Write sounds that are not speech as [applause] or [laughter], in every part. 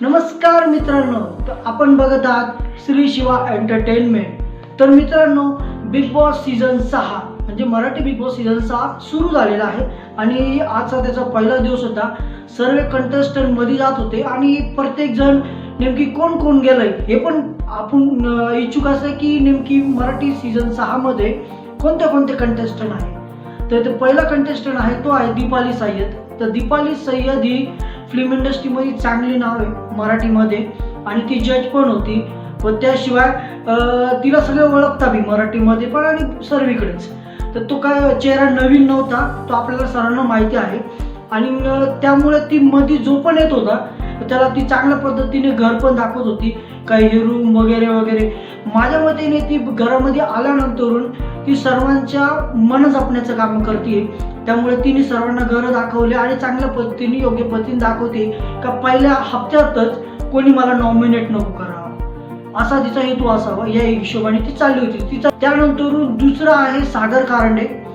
नमस्कार मित्रांनो तर आपण बघत आहात श्री शिवा एंटरटेनमेंट. तर मित्रांनो बिग बॉस सीझन सहा म्हणजे मराठी बिग बॉस सीझन सहा सुरू झालेला आहे आणि आजचा त्याचा पहिला दिवस होता. सर्व कंटेस्टंटमध्ये जात होते आणि प्रत्येक जण नेमकी कोण कोण गेलंय हे पण आपण इच्छुक असं की नेमकी मराठी सीझन सहा मध्ये कोणते कोणते कंटेस्टंट आहे तर ते पहिला कंटेस्टंट आहे तो आहे दीपाली सय्यद. तर दीपाली सय्यद ही फिल्म इंडस्ट्रीमध्ये चांगली नाव आहे मराठीमध्ये. आणि ती जज पण होती. व त्याशिवाय तिला सगळे ओळखता बी मराठीमध्ये पण आणि सर्वीकडेच. तर तो काय चेहरा नवीन नव्हता तो आपल्याला सर्वांना माहिती आहे. आणि त्यामुळे ती मध्ये जो पण येत होता त्याला ती चांगल्या पद्धतीने घर पण दाखवत होती. काही रूम वगैरे वगैरे. माझ्या मतीने ती घरामध्ये आल्यानंतरून ती सर्वांच्या मन जपण्याचं काम करते त्यामुळे तिने सर्वांना घरं दाखवले आणि चांगल्या पद्धतीने योग्य पद्धतीने दाखवते का पहिल्या हप्त्यातच कोणी मला नॉमिनेट नको करा असा तिचा हेतू असावा. या हिशोबाने ती चालली होती. तिचा त्यानंतर दुसरं आहे सागर कारंडे.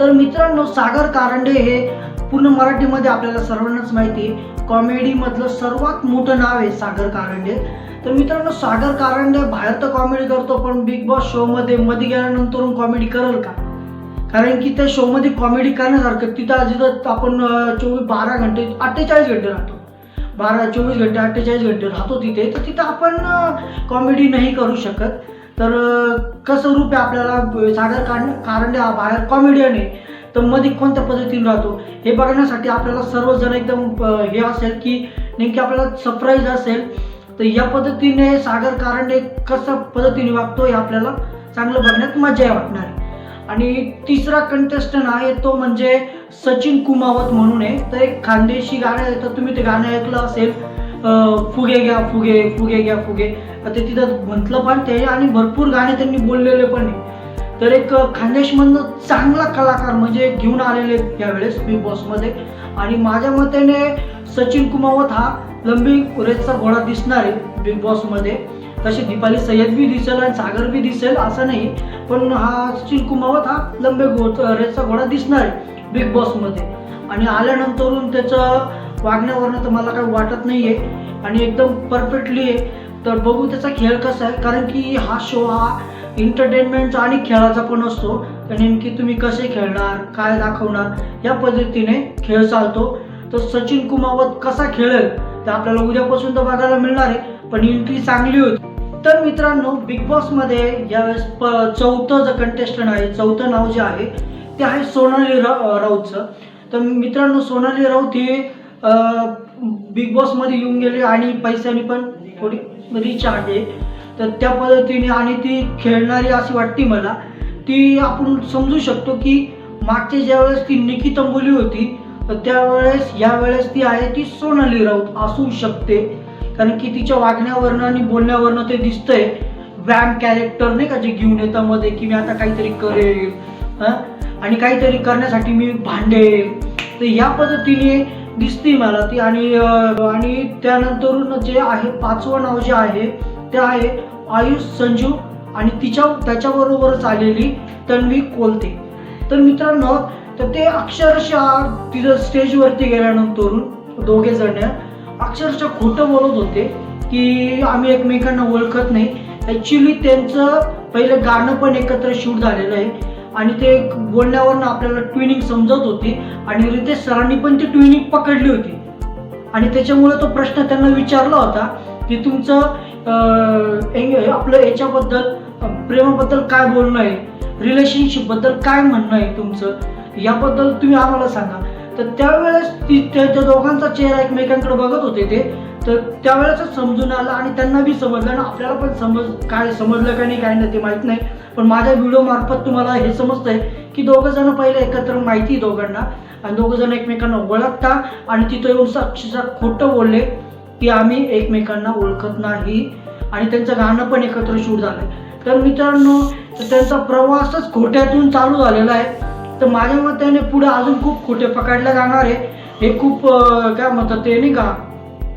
तर मित्रांनो सागर कारंडे हे पूर्ण मराठीमध्ये आपल्याला सर्वांनाच माहिती आहे. कॉमेडीमधलं सर्वात मोठं नाव आहे सागर कारंडे. तर मित्रांनो सागर कारंडे बाहेर तर कॉमेडी करतो पण बिग बॉस शोमध्ये मध्ये गेल्यानंतर कॉमेडी करेल का? कारण की त्या शोमध्ये कॉमेडी करण्यासारखं तिथं जिथं आपण चोवीस बारा घंटे अठ्ठेचाळीस घंटे राहतो. बारा चोवीस घंटे अठ्ठेचाळीस घंटे राहतो तिथे. तर तिथं आपण कॉमेडी नाही करू शकत. तर कसं रूप आहे आपल्याला? सागर कार कारंडे हा बाहेर कॉमेडियन आहे. तर मध्ये कोणत्या पद्धतीने राहतो? हे बघण्यासाठी आपल्याला सर्वजण एकदम हे असेल की नेमकी आपल्याला सरप्राईज असेल. तर या पद्धतीने सागर कारंडे कसं पद्धतीने वागतो हे आपल्याला चांगलं बघण्यात मजा वाटणार आहे. आणि तिसरा कंटेस्टंट आहे तो म्हणजे सचिन कुमावत म्हणून आहे. तर एक खानदेशी गाणं आहे तर तुम्ही ते गाणं ऐकलं असेल. फुगे घ्या फुगे फुगे घ्या फुगे. ते तिथं म्हटलं पण ते आणि भरपूर गाणे त्यांनी बोललेले पण आहे. तर एक खान्देशमधनं चांगला कलाकार म्हणजे घेऊन आलेले आहेत यावेळेस बिग बॉसमध्ये आणि माझ्या मतेने सचिन कुमावत हा लंबी रेसचा घोडा दिसणार आहे बिग बॉसमध्ये तसे दीपाली सय्यद बी दिसेल आणि सागर बी दिसेल असं नाही पण हा सचिन कुमावत हा लंबे गो रेसचा घोडा दिसणार आहे बिग बॉसमध्ये आणि आल्यानंतरून त्याचं वागण्यावरनं तर मला काही वाटत नाही आहे आणि एकदम परफेक्टली आहे. तर बघू त्याचा खेळ कसा आहे. कारण की हा शो हा एंटरटेनमेंटचा आणि खेळाचा पण असतो. तर नेमकी तुम्ही कसे खेळणार काय दाखवणार या पद्धतीने खेळ चालतो. तर सचिन कुमावत कसा खेळेल ते आपल्याला उद्यापासून तर बघायला मिळणार आहे पण एंट्री चांगली होती. तर मित्रांनो बिग बॉसमध्ये यावेळेस प चौथं जे कंटेस्टंट आहे चौथं नाव जे आहे ते आहे सोनाली ra- राऊतचं. तर मित्रांनो सोनाली राऊत हे बिग बॉसमध्ये येऊन गेले आणि पैशाने पण थोडी रिच आहे. तर त्या पद्धतीने आणि ती खेळणारी अशी वाटते मला ती आपण समजू शकतो की मागच्या ज्यावेळेस ती निकी तंबोली होती तर त्यावेळेस यावेळेस ती आहे ती सोनाली राऊत असू शकते. कारण की तिच्या वागण्यावरनं आणि बोलण्यावरनं ते दिसतंय. व्यायाम कॅरेक्टर नाही का जे घेऊन येतं मध्ये की मी आता काहीतरी करेल आणि काहीतरी करण्यासाठी मी भांडेल. तर या पद्धतीने दिसते मला ती आणि आणि त्यानंतरून जे आहे पाचवं नाव जे आहे ते आहे. आयुष संजीव आणि तिच्या त्याच्याबरोबरच आलेली तन्वी कोलते. तर मित्रांनो तर ते अक्षरशः तिथं स्टेजवरती गेल्यानंतर दोघे जण. अक्षरशः खोटं बोलत होते की आम्ही एकमेकांना ओळखत नाही. ॲक्च्युली त्यांचं पहिलं गाणं पण एकत्र शूट झालेलं आहे. आणि ते बोलण्यावरनं आपल्याला ट्विनिंग समजत होती. आणि रितेश सरांनी पण ती ट्विनिंग पकडली होती. आणि त्याच्यामुळे तो प्रश्न त्यांना विचारला होता की तुमचं आपलं याच्याबद्दल प्रेमाबद्दल काय बोलणं आहे? रिलेशनशिपबद्दल काय म्हणणं आहे तुमचं? याबद्दल तुम्ही आम्हाला सांगा. तर त्यावेळेस ती त्या दोघांचा चेहरा एकमेकांकडे बघत होते ते. तर त्यावेळेसच समजून आलं आणि त्यांना बी समजलं आणि आपल्याला पण समज काय समजलं का नाही काय नाही ते माहीत नाही. पण माझ्या व्हिडिओ मार्फत तुम्हाला हे समजतं आहे की दोघं जण पहिले एकत्र माहिती दोघांना. आणि दोघं जण एकमेकांना ओळखता आणि तिथं येऊन साक्षीचा खोटं बोलले. की आम्ही एकमेकांना ओळखत नाही आणि त्यांचं गाणं पण एकत्र शूट झालंय. तर मित्रांनो तर त्यांचा प्रवासच खोट्यातून चालू झालेला आहे. तर माझ्या मताने पुढे अजून खूप खोटे पकडल्या जाणार आहे. हे खूप काय म्हणतात ते नाही का?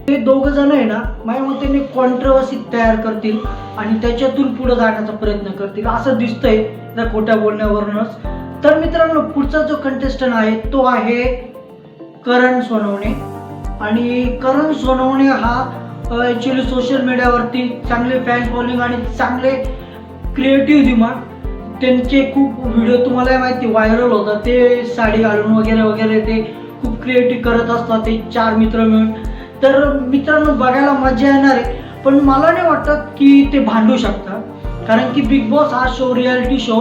ते दोघं जण आहे ना माझ्या मताने कॉन्ट्रवर्सी तयार करतील आणि त्याच्यातून पुढे जाण्याचा प्रयत्न करतील. असं दिसतंय त्या खोट्या बोलण्यावरूनच. तर मित्रांनो पुढचा जो कंटेस्टंट आहे तो आहे करण सोनवणे. आणि करण सोनवणे हा ॲक्च्युली सोशल मीडियावरती चांगले फॅन फॉलोइंग आणि चांगले क्रिएटिव्ह दिमाग. त्यांचे खूप व्हिडिओ तुम्हाला माहिती व्हायरल होतात. ते साडी घालून वगैरे वगैरे ते खूप क्रिएटिव्ह करत असतात ते चार मित्र मिळून. तर मित्रांनो बघायला मजा येणार आहे. पण मला नाही वाटत की ते भांडू शकतात. कारण की बिग बॉस हा शो रियालिटी शो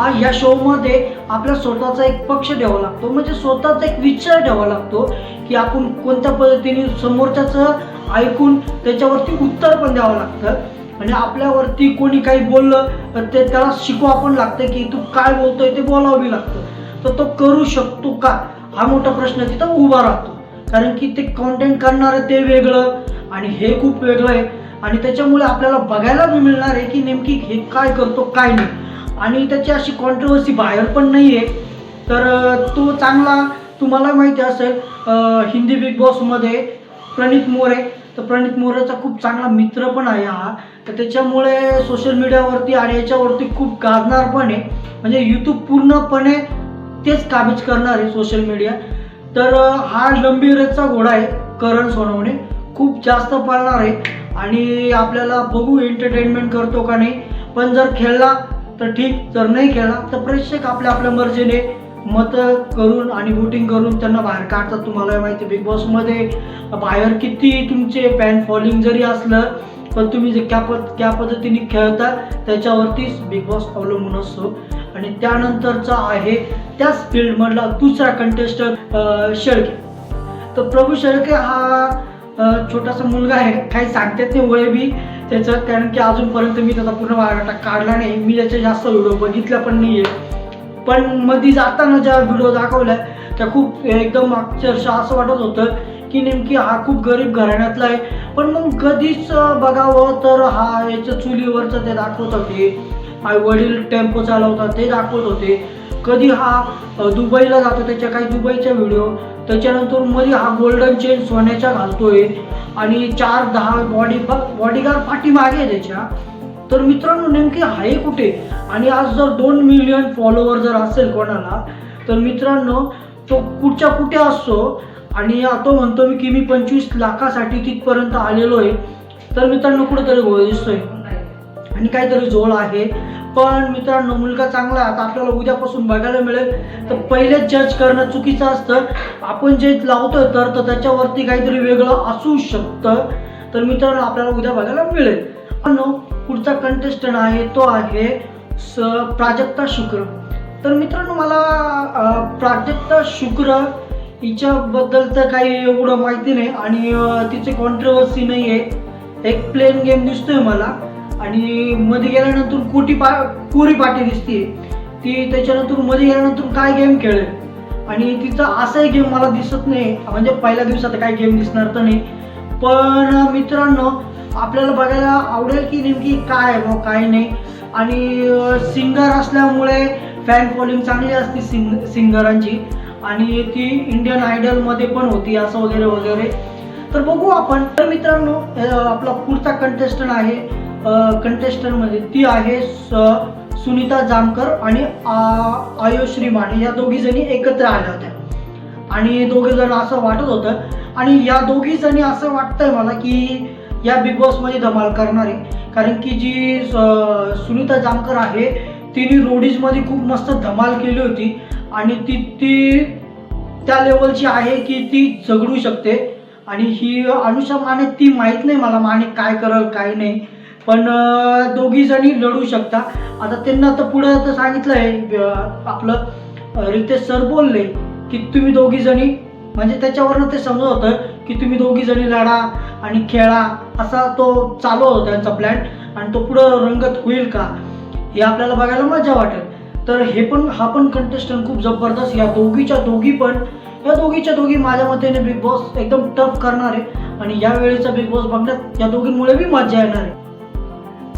हा या शोमध्ये आपला स्वतःचा एक पक्ष द्यावा लागतो. म्हणजे स्वतःचा एक विचार द्यावा लागतो की आपण कोणत्या पद्धतीने समोरच्याचं ऐकून त्याच्यावरती उत्तर पण द्यावं लागतं. आणि आपल्यावरती कोणी काही बोललं तर ते त्याला शिकवा पण लागतं की तू काय बोलतोय ते बोलावं बी लागतं. तर तो करू शकतो का? हा मोठा प्रश्न तिथं उभा राहतो. कारण की ते कॉन्टेंट करणारं ते वेगळं आणि हे खूप वेगळं आहे. आणि त्याच्यामुळे आपल्याला बघायला मिळणार आहे की नेमकी हे काय करतो काय नाही. आणि त्याची अशी कॉन्ट्रोवर्सी बाहेर पण नाही आहे तर तो चांगला तुम्हाला माहिती असेल हिंदी बिग बॉसमध्ये प्रणित मोरे. तर प्रणित मोरेचा खूप चांगला मित्र पण आहे हा. तर त्याच्यामुळे सोशल मीडियावरती आणि याच्यावरती खूप गाजणार पण आहे. म्हणजे यूट्यूब पूर्णपणे तेच काबीज करणार आहे सोशल मीडिया तर हा लंबीरचा घोडा आहे करण सोनवणे. खूप जास्त पाळणार आहे. आणि आपल्याला बघू एंटरटेनमेंट करतो का नाही. पण जर खेळला तर ठीक जर नाही खेळला तर प्रेक्षक आपल्या आपल्या मर्जीने मतं करून आणि वोटिंग करून त्यांना बाहेर काढतात. तुम्हाला माहिती बिग बॉसमध्ये बाहेर किती तुमचे फॅन फॉलोइंग जरी असलं पण तुम्ही जे क्या पद क्या पद्धतीने खेळता त्याच्यावरतीच बिग बॉस अवलंबून असतो. आणि त्यानंतरचा आहे त्याच फील्डमधला दुसरा कंटेस्टंट शेळके. तर प्रभू शेळके हा छोटासा मुलगा आहे. काही सांगतात नाही वय बी. त्याचं कारण की अजूनपर्यंत मी त्याचा पूर्ण बायोडाटा काढला नाही. मी त्याचे जास्त व्हिडिओ बघितला पण नाही आहे पण मध्ये जाताना ज्या व्हिडिओ दाखवल्या त्या खूप एकदम अक्षरशः असं वाटत होतं की नेमकी हा खूप गरीब घराण्यातला आहे. पण मग कधीच बघावं तर हा याच्या चुलीवरचं ते दाखवत होते. आई वडील टेम्पो चालवतात ते दाखवत होते. कधी हा दुबईला जातो त्याच्या काही दुबईच्या व्हिडिओ त्याच्यानंतरमध्ये हा गोल्डन चेन सोन्याच्या घालतोय आणि चार दहा बॉडी बॉडीगार्ड पाठीमागे आहे त्याच्या. तर मित्रांनो नेमके आहे कुठे? आणि आज जर दोन मिलियन फॉलोवर जर असेल कोणाला तर मित्रांनो तो कुठच्या कुठे असतो? आणि तो म्हणतो मी की मी पंचवीस लाखासाठी तिथपर्यंत आलेलो आहे. तर मित्रांनो कुठेतरी गोळ दिसतोय. आणि काहीतरी जोड आहे. पण मित्रांनो मुलगा चांगला आहे. आता आपल्याला उद्यापासून बघायला मिळेल. तर पहिलेच जज करणं चुकीचं असतं. आपण जे लावतोय तर तर त्याच्यावरती काहीतरी वेगळं असू शकतं. तर मित्रांनो आपल्याला उद्या बघायला मिळेल. पण पुढचा कंटेस्टंट आहे तो आहे स प्राजक्ता शुक्र. तर मित्रांनो मला प्राजक्ता शुक्र हिच्याबद्दल तर काही एवढं माहिती नाही. आणि तिचे कॉन्ट्रोवर्सी नाही आहे एक प्लेन गेम दिसतोय मला. आणि मध्ये गेल्यानंतर कोटी पा कोरी पाटी दिसते ती त्याच्यानंतरमध्ये गेल्यानंतर काय गेम खेळेल? आणि तिचा असाही गेम मला दिसत नाही. म्हणजे पहिल्या दिवसात काय गेम दिसणार तर नाही. पण मित्रांनो आपल्याला बघायला आवडेल की नेमकी काय आहे काय नाही. आणि सिंगर असल्यामुळे फॅन फॉलोइंग चांगली असते सिंग सिंगरांची. आणि ती इंडियन आयडलमध्ये पण होती असं वगैरे वगैरे. तर बघू आपण. तर मित्रांनो आपला पुढचा कंटेस्टंट आहे. कंटेस्टंटमध्ये ती आहे सुनीता जामकर आणि आयुश्री माने या दोघी जणी एकत्र आल्या होत्या. आणि दोघे जण असं वाटत होतं. आणि या दोघी जणी असं वाटतंय मला की या बिग बॉसमध्ये धमाल करणार. आहे कारण की जी सुनीता जामकर आहे तिने रोडीजमध्ये खूप मस्त धमाल केली होती. आणि ती ती त्या लेवलची आहे की ती झगडू शकते. आणि ही अनुषा माने ती माहीत नाही मला माने काय करल काय नाही. पण दोघी जणी लढू शकता. आता त्यांना तर पुढं तर सांगितलं आहे आपलं रितेश सर बोलले की तुम्ही दोघी जणी म्हणजे त्याच्यावरनं ते समजत होतं की तुम्ही दोघी जणी लढा आणि खेळा. असा तो चालू होता त्यांचा प्लॅन आणि तो पुढं रंगत होईल का हे आपल्याला बघायला मजा वाटेल. तर हे पण हा पण कंटेस्टंट खूप जबरदस्त या दोघीच्या दोघी पण या दोघीच्या दोघी माझ्या मतेने बिग बॉस एकदम टफ करणार आहे. आणि या वेळेचा बिग बॉस बघण्यात या दोघींमुळे बी मजा येणार आहे.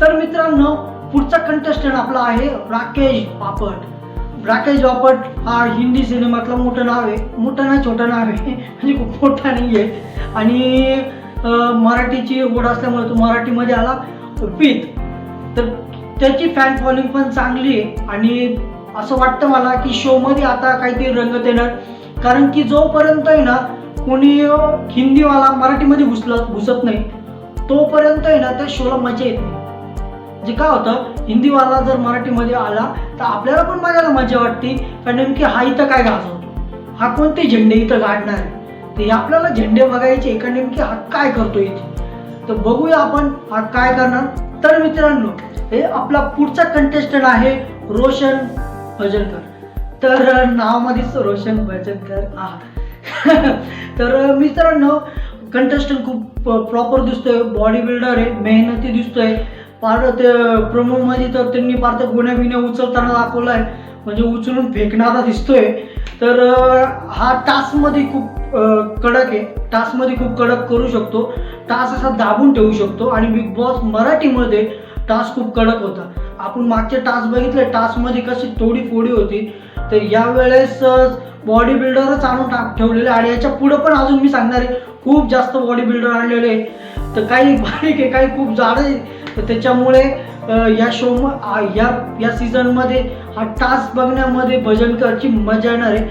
तर मित्रांनो पुढचा कंटेस्टंट आपला आहे राकेश बापट. राकेश बापट हा हिंदी सिनेमातलं मोठं नाव आहे. मोठं नाही छोटं नाव आहे. म्हणजे खूप मोठा नाही आहे आणि मराठीची ओढ असल्यामुळे तो मराठीमध्ये आला. विथ. तर त्याची फॅन फॉलोइंग पण चांगली आहे. आणि असं वाटतं मला की शोमध्ये आता काहीतरी रंगत येणार कारण की जोपर्यंत आहे ना कोणी हिंदीवाला मराठीमध्ये घुसलं घुसत नाही तोपर्यंत आहे ना त्या शोला मजा येत नाही. जे काय होतं हिंदीवाला जर मराठीमध्ये आला तर आपल्याला पण बघायला मजा वाटते. कारण नेमकी हा इथं काय गाजवतो? हा कोणते झेंडे इथं गाडणार आहे? ते आपल्याला झेंडे बघायचे का नेमकी हा काय करतो इथे? तर बघूया आपण हा काय करणार. तर मित्रांनो हे आपला पुढचा कंटेस्टंट आहे रोशन भजनकर. तर नावामध्येच रोशन भजनकर. हा [laughs] तर मित्रांनो कंटेस्टंट खूप प्रॉपर दिसतोय. बॉडी बिल्डर आहे मेहनती दिसतोय. पार ते प्रमोमध्ये तर त्यांनी पार तर गुन्ह्या बिन्या उचलताना दाखवलाय. म्हणजे उचलून फेकणारा दिसतोय. तर हा टास्कमध्ये खूप कडक आहे. टास्कमध्ये खूप कडक करू शकतो. टास्क असा दाबून ठेवू शकतो. आणि बिग बॉस मराठीमध्ये टास्क खूप कडक होता. आपण मागचे टास्क बघितले. टास्कमध्ये कशी तोडी फोडी होती. तर यावेळेस बॉडी बिल्डरच आणून टाक ठेवलेले आणि याच्या पुढं पण अजून मी सांगणार आहे. खूप जास्त बॉडी बिल्डर आणलेले आहे तर काही बारीक आहे काही खूप जाड आहे. तर त्याच्यामुळे या शो या या सीझनमध्ये हा टास्क बघण्यामध्ये भजनकरची मजा येणार आहे.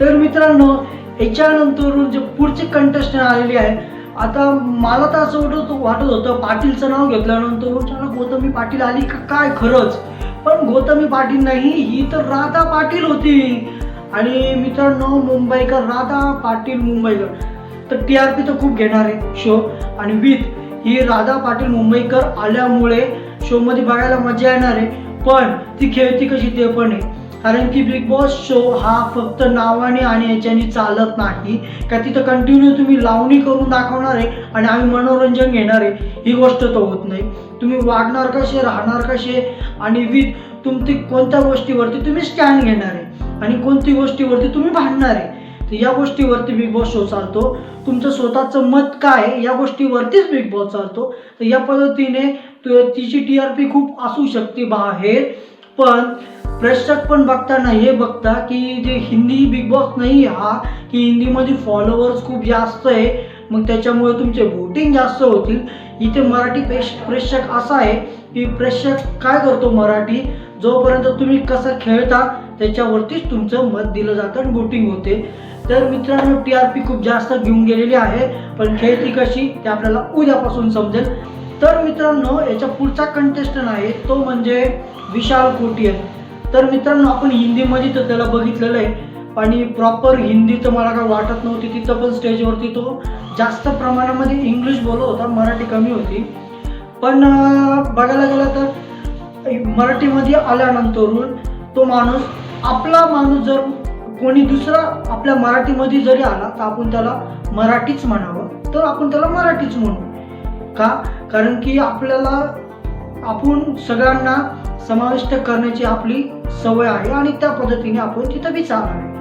तर मित्रांनो याच्यानंतरून जे पुढचे कंटेस्टंट आलेले आहे आता मला तर असं वाटत वाटत होतं पाटीलचं नाव घेतल्यानंतर चला गौतमी पाटील आली का काय खरंच? पण गौतमी पाटील नाही ही तर राधा पाटील होती. आणि मित्रांनो मुंबईकर राधा पाटील मुंबईकर. तर टी आर पी तर खूप घेणार आहे शो आणि विथ ही राधा पाटील मुंबईकर आल्यामुळे शोमध्ये बघायला मजा येणार आहे. पण ती खेळती कशी ते पण आहे. कारण की बिग बॉस शो हा फक्त नावाने आणि याच्याने चालत नाही. का तिथं कंटिन्यू तुम्ही लावणी करून दाखवणार आहे आणि आम्ही मनोरंजन घेणार आहे. ही गोष्ट तर होत नाही. तुम्ही वागणार कसे राहणार कसे आणि विथ तुमची कोणत्या गोष्टीवरती तुम्ही स्टँड घेणार आहे. आणि कोणती गोष्टीवरती तुम्ही भांडणार आहे. तर या गोष्टीवरती बिग बॉस शो चालतो. तुमचं स्वतःचं मत काय आहे, या गोष्टीवरतीच बिग बॉस चालतो. तर या पद्धतीने तु- तिची टी आर पी खूप असू शकते बाहेर. पण प्रेक्षक पण बघताना हे बघता की जे हिंदी बिग बॉस नाही हा की हिंदीमध्ये फॉलोअर्स खूप जास्त आहे. मग त्याच्यामुळे तुमचे व्होटिंग जास्त होतील. इथे मराठी प्रेक्ष प्रेक्षक असा आहे की प्रेक्षक काय करतो मराठी? जोपर्यंत तुम्ही कसं खेळता त्याच्यावरतीच तुमचं मत दिलं जातं आणि वोटिंग होते. तर मित्रांनो टी आर पी खूप जास्त घेऊन गेलेली आहे पण खेळती कशी ते आपल्याला उद्यापासून समजेल. तर मित्रांनो याच्या पुढचा कंटेस्टंट आहे तो म्हणजे विशाल कोटियन. तर मित्रांनो आपण हिंदीमध्ये तर त्याला बघितलेलं आहे आणि प्रॉपर हिंदी तर मला काय वाटत नव्हती तिथं पण स्टेजवरती तो जास्त प्रमाणामध्ये इंग्लिश बोलत होता मराठी कमी होती. पण बघायला गेलं तर मराठीमध्ये आल्यानंतरून तो माणूस आपला माणूस जर कोणी दुसरा आपल्या मराठीमध्ये जरी आला तर आपण त्याला मराठीच म्हणावं. तर आपण त्याला मराठीच म्हणू. का? कारण की आपल्याला आपण सगळ्यांना समाविष्ट करण्याची आपली सवय आहे आणि त्या पद्धतीने आपण तिथं विचारणार आहे.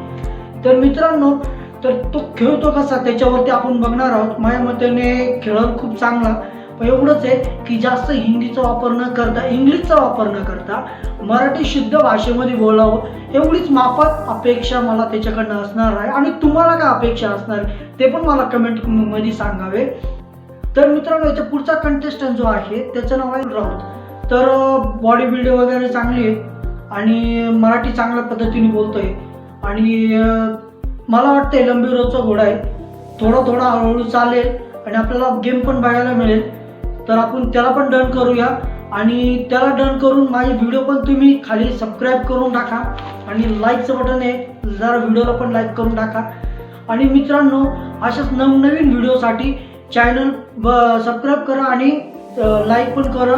तर मित्रांनो तर तो खेळतो कसा? त्याच्यावरती आपण बघणार आहोत. माझ्या मतेने खेळत खूप चांगला. एवढंच आहे की जास्त हिंदीचा वापर न करता इंग्लिशचा वापर न करता मराठी शुद्ध भाषेमध्ये बोलावं एवढीच माफात अपेक्षा मला त्याच्याकडनं असणार आहे. आणि तुम्हाला काय अपेक्षा असणार आहे ते पण मला कमेंटमध्ये सांगावे. तर मित्रांनो याच्या पुढचा कंटेस्टंट जो आहे त्याचं नाव आहे राऊत तर बॉडी बिल्डिंग वगैरे चांगली आहे आणि मराठी चांगल्या पद्धतीने बोलतोय. आणि मला वाटतंय लंबीरोजचा घोडा आहे. थोडा थोडा हळूहळू चालेल आणि आपल्याला गेम पण बघायला मिळेल. तर आपण त्याला पण डन करूया. आणि त्याला डन करून माझे व्हिडिओ पण तुम्ही खाली सबस्क्राईब करून टाका. आणि लाईकचं बटन आहे जरा व्हिडिओला पण लाईक करून टाका. आणि मित्रांनो अशाच नवनवीन व्हिडिओसाठी चॅनल ब सबस्क्राईब करा आणि लाईक पण करा.